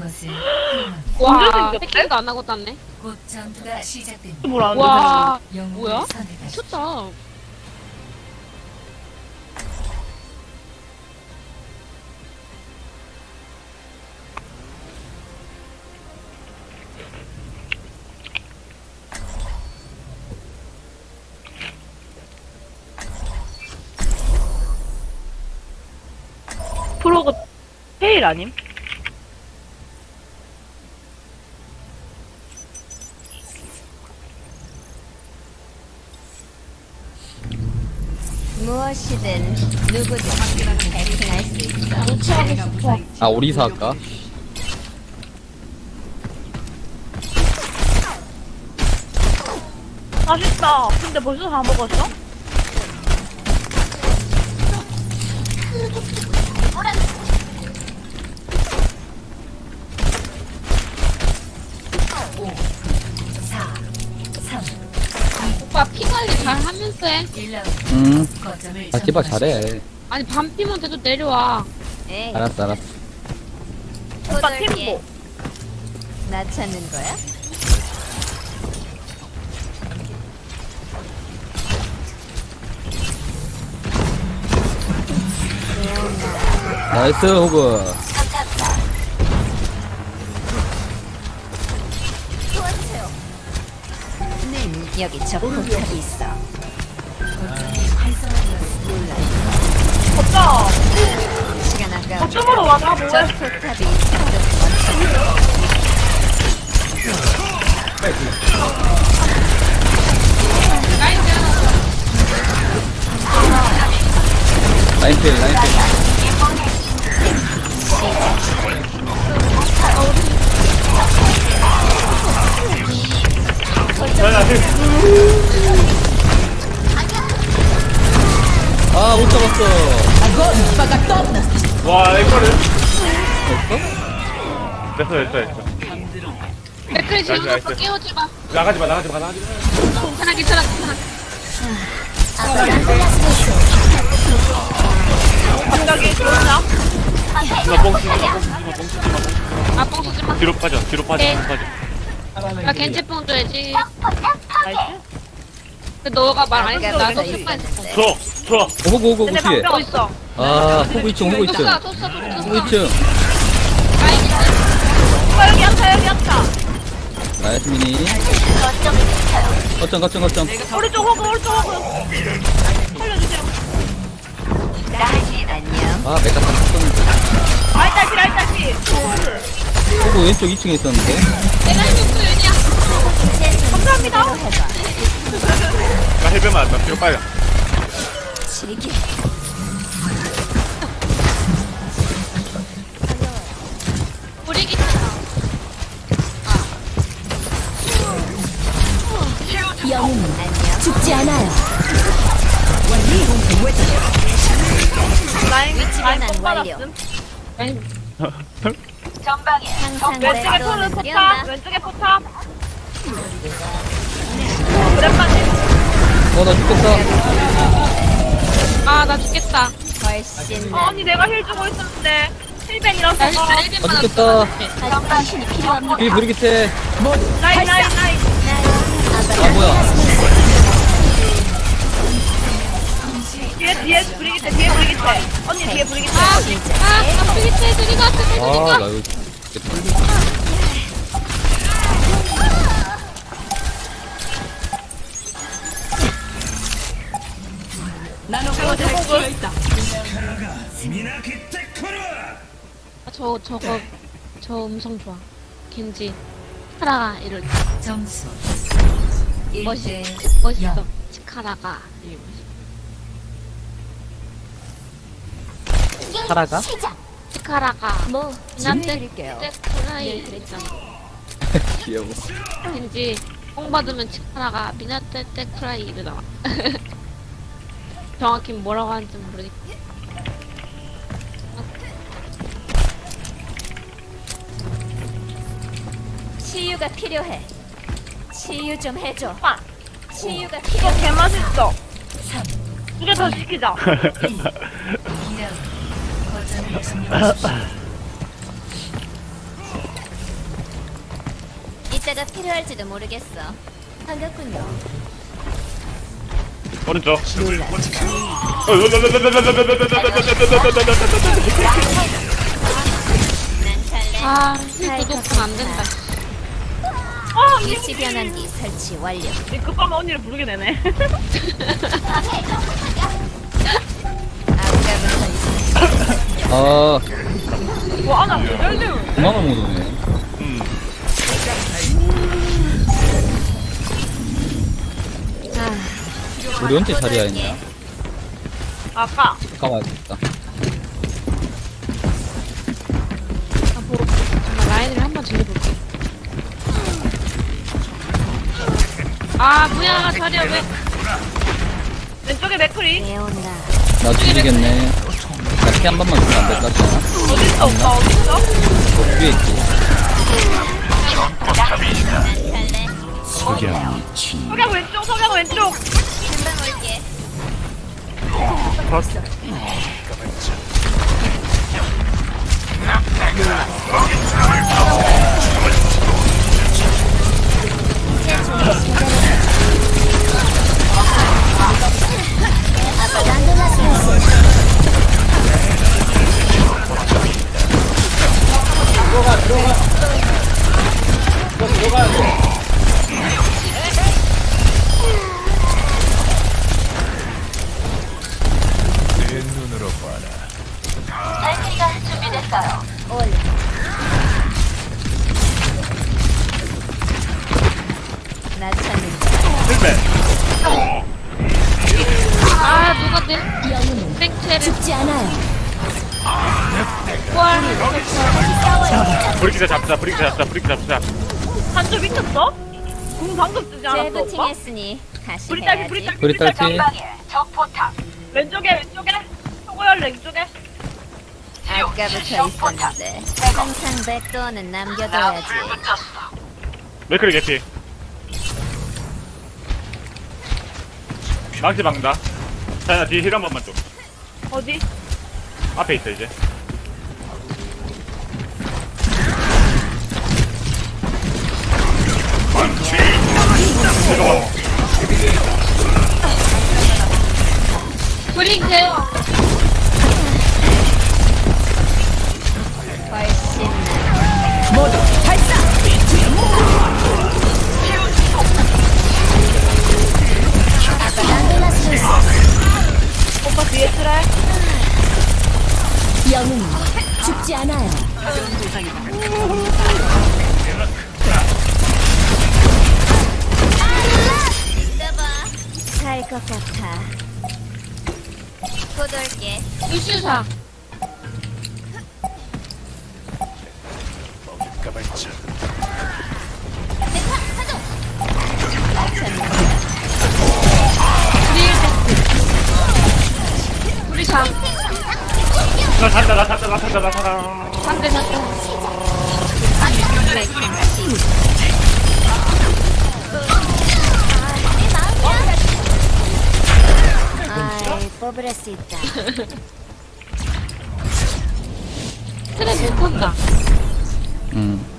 것을 와? 패킹도 안 하고 땄네. 곧 전투가 시작됩니다. 뭘안 돼? 와, 영웅을 뭐야? 선택하십시오. 미쳤다. 프로그 테일 아님? 무엇이든 누구든 해킹할 수 있어. 아 오리사 할까? 맛있다. 근데 벌써 다 먹었어? 잘 하면서 해. 1라운드 응. 거점을 아 점령하십시오. 잘해. 아니, 반피면 돼도 내려와. 에이, 알았어 알았어. 오빠 호돌게. 팀보. 나 찾는 거야? 나이스 호그. 음, 여기 저 포탑이 있어. 걷자. 시간 아까워. 거점으로 저 뭐해? 포탑이 있어. 라인필 라인필. 와 이거를 됐어 됐어 됐어 댓글에 지금 나이스, 오빠 나이스. 깨우지 마. 나가지 마 나가지 마 나가지 마 괜찮아, 괜찮아, 괜찮아. 갑자기 들어오나? 누나 뻥 치지 마뻥 치지 마뻥 치지 마뻥 치지 마 아, 마. 뒤로 빠져 뒤로 빠져 네. 뒤로 빠져 나 겐지뽕 줘야지. 나이스. 근데 너가 말 안 했어. 나도 더 sức 있었는데. 들어 들어 호그 근데 호그 뒤에. 방벽 있어. 아 호그 2층 호그 또 2층. 쏴, 또 쏴, 또 쏴. 호그 2층. 오빠 여기 앉아, 여기 앉아. 나이스 미니. 거점 거점 거점. 오른쪽 호그, 오른쪽 호그. 살려주세요. 아 메카 다 썼는데. 아이딸피, 아이딸피. 호그 왼쪽 2층에 있었는데. 내가 해줬어, 윤이야. 감사합니다. 나 헬멧 맞았다 뒤로 빠져 즐 항상 왼쪽에 포탑, 뛰어나. 왼쪽에 포탑. 오랜만에. 어나 죽겠다. 아, 나 죽겠다. 훨씬 어, 나. 언니 내가 힐 주고 있었는데. 나 1벤 아. 죽겠다. 아직 당신이 필요합니다. 뒤 브리기테. 라인, 라인, 라인. 아 뭐야? 뒤에, 뒤에 브리 기테, 뒤에 브리기테. 언니 뒤에 브리기테. 아, 아, 쟤들이 아 갔어. 나 이거. 진짜 아, 저, 저거, 저 음성 좋아. 겐지. 치카라가 이럴 때. 점수 멋있, 1대 멋있어. 치카라가. 이러고 있어. 살아가? 치카라가. 뭐, 난 드릴게요. 떼쿠라이 그랬잖아. 귀여워. 겐지. 뽕 받으면 치카라가 미나떼 떼쿠라이 이러다가. 정확히 뭐라고 하는지 모르겠어. 치유가 필요해. 치유 좀 해줘. 오빠, 치유가 이거 필요해. 개맛있어. 두개더 시키자. 이따가 필요할지도 모르겠어. 반갑군요. 오른쪽. 난 갈래. 아, 힐 구독은 안 된다. 어, 이 위치 변환기 설치 완료. 이 급하면 언니를 부르게 되네. 아까부터 있어. 아 와, 나 모델들. 도망을 못 오네 음. 아, 우리 언제 자리야 했냐 아까. 가봐야겠다 아, 뭐, 정말 라인을 한번 질러볼게. 아, 뭐야, 자리야, 왜. 왼쪽에 맥크리. 나 죽이겠네 나 피 한 번만 주면 안 될까 어딨어, 오빠, 어딨어? 저 위에 있지. 석양 왼쪽, 석양 왼쪽. 죽지 않아요. 뭘. 브리키자 잡자, 브리키자 잡자, 브리키자 잡자. 한조 미쳤어? 궁 방금 쓰지 않았어, 오빠? 재부팅했으니 다시 브리 딸기, 해야지. 브리 딸기, 브리 딸피 왼쪽에, 왼쪽에. 소고열 왼쪽에. 아까부터 있었는데 항상 백도어는 남겨둬야지. 맥크리 개피. 망치 막는다. 자야 뒤에 힐한 번만 좀. 어디? 앞에 있어 이제. 죽지 않아요. 살것 같아. 곧 올게. 루슈사. 우리 장. 나 산다, 나 산다, 나 산다, 나 산다. 한대 샀다. 아이, 있다. 트랩 못 본다. 음